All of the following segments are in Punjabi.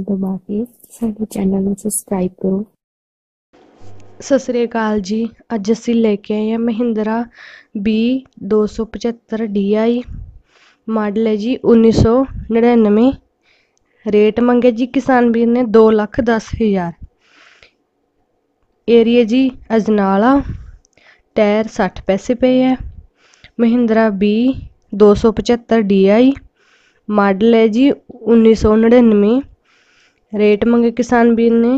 ਨੂੰ ਦਬਾ ਕੇ ਸਾਡੇ ਚੈਨਲ ਨੂੰ ਸਬਸਕ੍ਰਾਈਬ ਕਰੋ। ਸਤਿ ਸ੍ਰੀ ਅਕਾਲ ਜੀ। ਅੱਜ ਅਸੀਂ ਲੈ ਕੇ ਆਏ ਹਾਂ ਮਹਿੰਦਰਾ ਬੀ 275 DI ਮਾਡਲ ਹੈ ਜੀ 1999 ਰੇਟ ਮੰਗੇ ਜੀ ਕਿਸਾਨ ਵੀਰ ਨੇ 2 ਲੱਖ ਦਸ ਹਜ਼ਾਰ। ਏਰੀਆ ਜੀ ਅਜਨਾਲਾ, ਟਾਇਰ 60 ਪੈਸੇ ਪਏ ਹੈ। ਮਹਿੰਦਰਾ ਬੀ 275 DI ਮਾਡਲ ਹੈ ਜੀ 1999 ਰੇਟ ਮੰਗੇ ਕਿਸਾਨ ਵੀਰ ਨੇ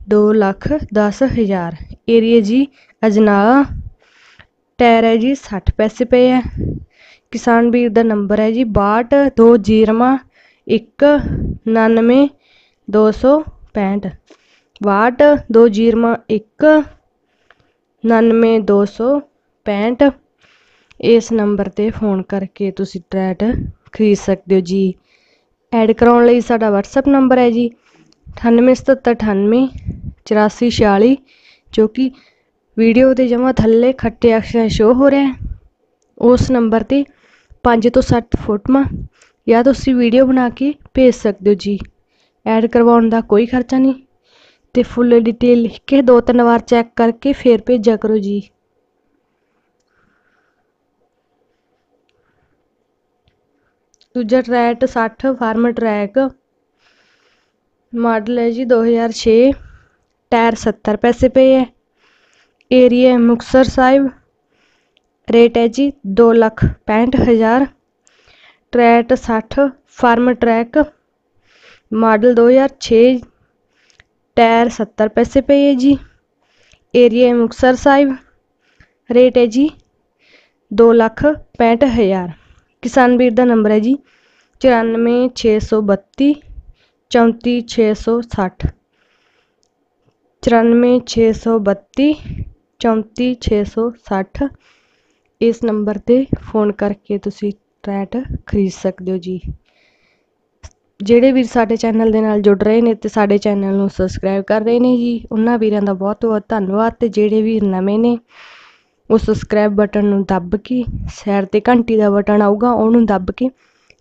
2 ਲੱਖ ਦਸ ਹਜ਼ਾਰ। ਏਰੀਆ ਜੀ ਅਜਨਾਲਾ, ਟਾਇਰ ਹੈ ਜੀ 60 ਪੈਸੇ ਪਏ ਹੈ ਕਿਸਾਨ ਵੀਰ ਦਾ ਨੰਬਰ ਹੈ ਜੀ 62 ਦੋ ਜੀਰਮਾ 1 99 265 62 ਦੋ ਜੀਰਮਾ 1 99 265 ਇਸ ਨੰਬਰ ਤੇ ਫੋਨ ਕਰਕੇ ਤੁਸੀਂ ਟਰੈਟ ਖਰੀਦ ਸਕਦੇ ਹੋ ਜੀ। ਐਡ ਕਰਾਉਣ ਲਈ ਸਾਡਾ WhatsApp ਨੰਬਰ ਹੈ ਜੀ 9878 8446 ਜੋ ਕਿ ਵੀਡੀਓ ਦੇ ਜਮਾ ਥੱਲੇ ਖੱਟੇ ਅਕਸ਼ਰਾਂ ਸ਼ੋ ਹੋ ਰਿਹਾ ਹੈ। ਉਸ ਨੰਬਰ ਤੇ 5 ਤੋਂ 60 ਫੋਟੋਆਂ ਜਾਂ ਤੁਸੀਂ ਵੀਡੀਓ ਬਣਾ ਕੇ ਭੇਜ ਸਕਦੇ ਹੋ ਜੀ। ਐਡ ਕਰਵਾਉਣ ਦਾ ਕੋਈ ਖਰਚਾ ਨਹੀਂ। ਤੇ ਫੁੱਲ ਡਿਟੇਲ ਲਿਖ ਕੇ ਦੋ ਤਿੰਨ ਵਾਰ ਚੈੱਕ ਕਰਕੇ ਫਿਰ ਭੇਜਿਆ ਕਰੋ ਜੀ। ਦੂਜਾ ਟਰੈਟ 60 ਫਾਰਮ ਟਰੈਕ ਮਾਡਲ ਹੈ ਜੀ 2006 ਟਾਇਰ 70 ਪੈਸੇ ਪਏ ਹੈ ਏਰੀਆ ਮੁਕਸਰ ਸਾਹਿਬ ਰੇਟ ਹੈ ਜੀ 2 ਲੱਖ ਪੈਂਹਠ ਹਜ਼ਾਰ tractor 60 Farmtrac model 2006 tyre 70 ਪੈਸੇ ਪਏ ਹੈ ਜੀ ਏਰੀਆ ਮੁਕਸਰ ਸਾਹਿਬ ਰੇਟ ਹੈ ਜੀ 2 ਲੱਖ ਪੈਂਹਠ ਹਜ਼ਾਰ ਕਿਸਾਨ ਵੀਰ ਦਾ ਨੰਬਰ ਹੈ ਜੀ ਚੁਰਾਨਵੇਂ ਛੇ ਸੌ ਬੱਤੀ ਚੌਂਤੀ ਛੇ ਸੌ ਸੱਠ, ਚੁਰਾਨਵੇਂ ਛੇ ਸੌ ਬੱਤੀ, ਚੌਂਤੀ ਛੇ ਸੌ ਸੱਠ। ਇਸ ਨੰਬਰ 'ਤੇ ਫੋਨ ਕਰਕੇ ਤੁਸੀਂ ਟਰੈਟ ਖਰੀਦ ਸਕਦੇ ਹੋ ਜੀ। ਜਿਹੜੇ ਵੀਰ ਸਾਡੇ ਚੈਨਲ ਦੇ ਨਾਲ ਜੁੜ ਰਹੇ ਨੇ ਤੇ ਸਾਡੇ ਚੈਨਲ ਨੂੰ ਸਬਸਕ੍ਰਾਈਬ ਕਰ ਰਹੇ ਨੇ ਜੀ, ਉਹਨਾਂ ਵੀਰਾਂ ਦਾ ਬਹੁਤ ਬਹੁਤ ਧੰਨਵਾਦ ਤੇ ਜਿਹੜੇ ਵੀਰ ਨਵੇਂ ਨੇ, ਉਹ ਸਬਸਕ੍ਰਾਈਬ ਬਟਨ ਨੂੰ ਦੱਬ ਕੇ ਸਾਈਡ 'ਤੇ ਘੰਟੀ ਦਾ ਬਟਨ ਆਊਗਾ, ਉਹਨੂੰ ਦੱਬ ਕੇ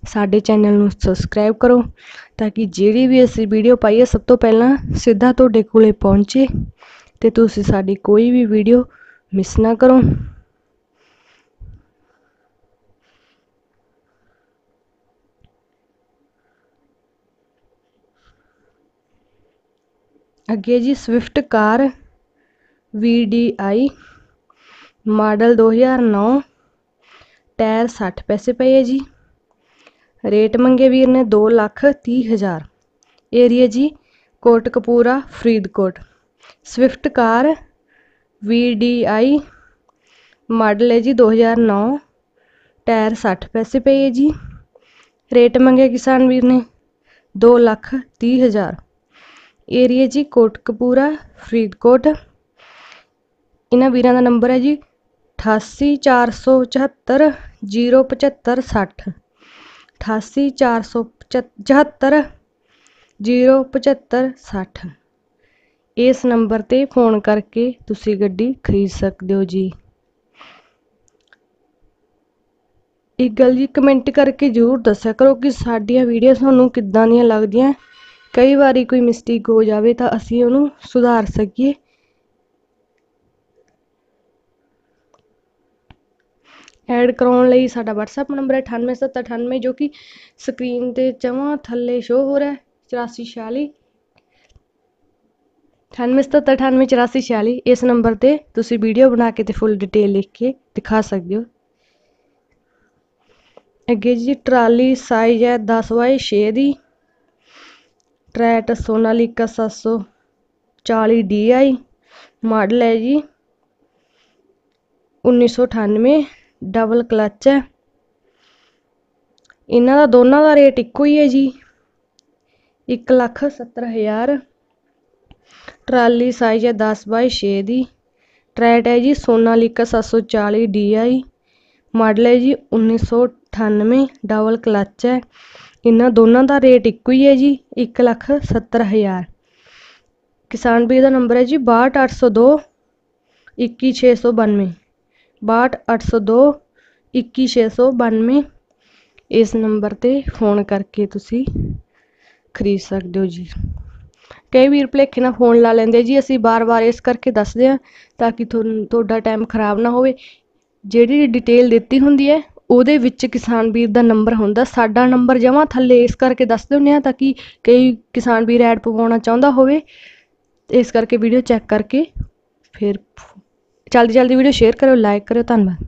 ਸਾਡੇ ਚੈਨਲ ਨੂੰ ਸਬਸਕ੍ਰਾਈਬ ਕਰੋ ਤਾਂ ਕਿ ਜਿਹੜੀ ਵੀ ਅਸੀਂ ਵੀਡੀਓ ਪਾਈਏ ਸਭ ਤੋਂ ਪਹਿਲਾਂ ਸਿੱਧਾ ਤੁਹਾਡੇ ਕੋਲੇ ਪਹੁੰਚੇ ਤੇ ਤੁਸੀਂ ਸਾਡੀ ਕੋਈ ਵੀ ਵੀਡੀਓ ਮਿਸ ਨਾ ਕਰੋ। ਅੱਗੇ ਜੀ, Swift car VDI model 2009 tyre 60 ਪੈਸੇ ਪਏ ਹੈ ਜੀ। ਰੇਟ ਮੰਗੇ ਵੀਰ ਨੇ 2 ਲੱਖ 30 ਹਜ਼ਾਰ। ਏਰੀਆ ਜੀ Kotkapura Faridkot. Swift car VDI model ਹੈ ਜੀ 2009 ਟਾਇਰ 60 ਪੈਸੇ ਪਏ ਹੈ ਜੀ। ਰੇਟ ਮੰਗੇ ਕਿਸਾਨ ਵੀਰ ਨੇ 2 ਲੱਖ 30 ਹਜ਼ਾਰ। ਏਰੀਆ ਜੀ ਕੋਟ ਕਪੂਰਾ, ਫਰੀਦਕੋਟ। ਇਹਨਾਂ ਵੀਰਾਂ ਦਾ ਨੰਬਰ ਹੈ ਜੀ ਅਠਾਸੀ ਚਾਰ ਸੌ ਪਚ ਚੁਹੱਤਰ ਜੀਰੋ ਪਝੱਤਰ ਸੱਠ। ਇਸ ਨੰਬਰ ਤੇ ਫੋਨ ਕਰਕੇ ਤੁਸੀਂ ਗੱਡੀ ਖਰੀਦ ਸਕਦੇ ਹੋ ਜੀ। ਇੱਕ ਗੱਲ ਜੀ, ਕਮੈਂਟ ਕਰਕੇ ਜ਼ਰੂਰ ਦੱਸਿਆ ਕਰੋ ਕਿ ਸਾਡੀਆਂ ਵੀਡੀਓ ਤੁਹਾਨੂੰ ਕਿੱਦਾਂ ਦੀਆਂ ਲੱਗਦੀਆਂ। ਕਈ ਵਾਰੀ ਕੋਈ ਮਿਸਟੇਕ ਹੋ ਜਾਵੇ ਤਾਂ ਅਸੀਂ ਉਹਨੂੰ ਸੁਧਾਰ ਸਕੀਏ। ਐਡ ਕਰਾਉਣ ਲਈ ਸਾਡਾ WhatsApp ਨੰਬਰ ਹੈ 9878 ਜੋ ਕਿ ਸਕਰੀਨ ਤੇ ਜਮਾਂ ਥੱਲੇ ਸ਼ੋ ਹੋ ਰਿਹਾ ਹੈ 8446 9878 ਇਸ ਨੰਬਰ ਤੇ ਤੁਸੀਂ ਵੀਡੀਓ ਬਣਾ ਕੇ ਤੇ ਫੁੱਲ ਡਿਟੇਲ ਲਿਖ ਕੇ ਦਿਖਾ ਸਕਦੇ ਹੋ। ਅੱਗੇ ਜੀ ਟਰਾਲੀ ਸਾਈਜ਼ ਹੈ 10 ਬਾਈ 6 ਦੀ। ਟਰੈਟ ਸੋਨਾਲੀਕਾ 740 DI ਮਾਡਲ ਹੈ ਜੀ 1998 ਡਬਲ ਕਲੱਚ ਹੈ। ਇਹਨਾਂ ਦਾ ਦੋਨਾਂ ਦਾ ਰੇਟ ਇੱਕੋ ਹੀ ਹੈ ਜੀ। 1 ਲੱਖ 70 ਹਜ਼ਾਰ। ਟਰਾਲੀ ਸਾਈਜ਼ ਹੈ 10 ਬਾਈ 6 ਦੀ। ਟਰੈਟ ਹੈ ਜੀ ਸੋਨਾਲੀਕਾ 740 DI ਮਾਡਲ ਹੈ ਜੀ 1998 ਡਬਲ ਕਲੱਚ ਹੈ। ਇਹਨਾਂ ਦੋਨਾਂ ਦਾ ਰੇਟ ਇੱਕੋ ਹੀ ਹੈ ਜੀ 1 ਲੱਖ 70 ਹਜ਼ਾਰ। ਕਿਸਾਨ ਵੀਰ ਦਾ ਨੰਬਰ ਹੈ ਜੀ 62802 21692 62802 21692 ਇਸ ਨੰਬਰ ਤੇ ਫੋਨ ਕਰਕੇ ਤੁਸੀਂ ਖਰੀਦ ਸਕਦੇ ਹੋ ਜੀ। ਕਈ ਵੀਰ ਭੁਲੇਖੇ ਨਾਲ ਫੋਨ ਲਾ ਲੈਂਦੇ ਜੀ, ਅਸੀਂ ਬਾਰ-ਬਾਰ ਇਸ ਕਰਕੇ ਦੱਸਦੇ ਹਾਂ ਤਾਂ ਕਿ ਤੁਹਾਨੂੰ ਤੁਹਾਡਾ ਟਾਈਮ ਖਰਾਬ ਨਾ ਹੋਵੇ। ਜਿਹੜੀ ਡਿਟੇਲ ਦਿੱਤੀ ਹੁੰਦੀ ਹੈ, ਉਹਦੇ ਵਿੱਚ ਕਿਸਾਨ ਵੀਰ ਦਾ ਨੰਬਰ ਹੁੰਦਾ, ਸਾਡਾ ਨੰਬਰ ਜਮਾਂ ਥੱਲੇ ਇਸ ਕਰਕੇ ਦੱਸ ਦਿੰਦੇ ਹਾਂ ਤਾਂ ਕਿ ਕਈ ਕਿਸਾਨ ਵੀਰ ਐਡ ਪਵਾਉਣਾ ਚਾਹੁੰਦਾ ਹੋਵੇ। ਇਸ ਕਰਕੇ ਵੀਡੀਓ ਚੈੱਕ ਕਰਕੇ ਫਿਰ ਜਲਦੀ ਜਲਦੀ ਵੀਡੀਓ ਸ਼ੇਅਰ ਕਰਿਓ ਲਾਈਕ ਕਰਿਓ ਧੰਨਵਾਦ।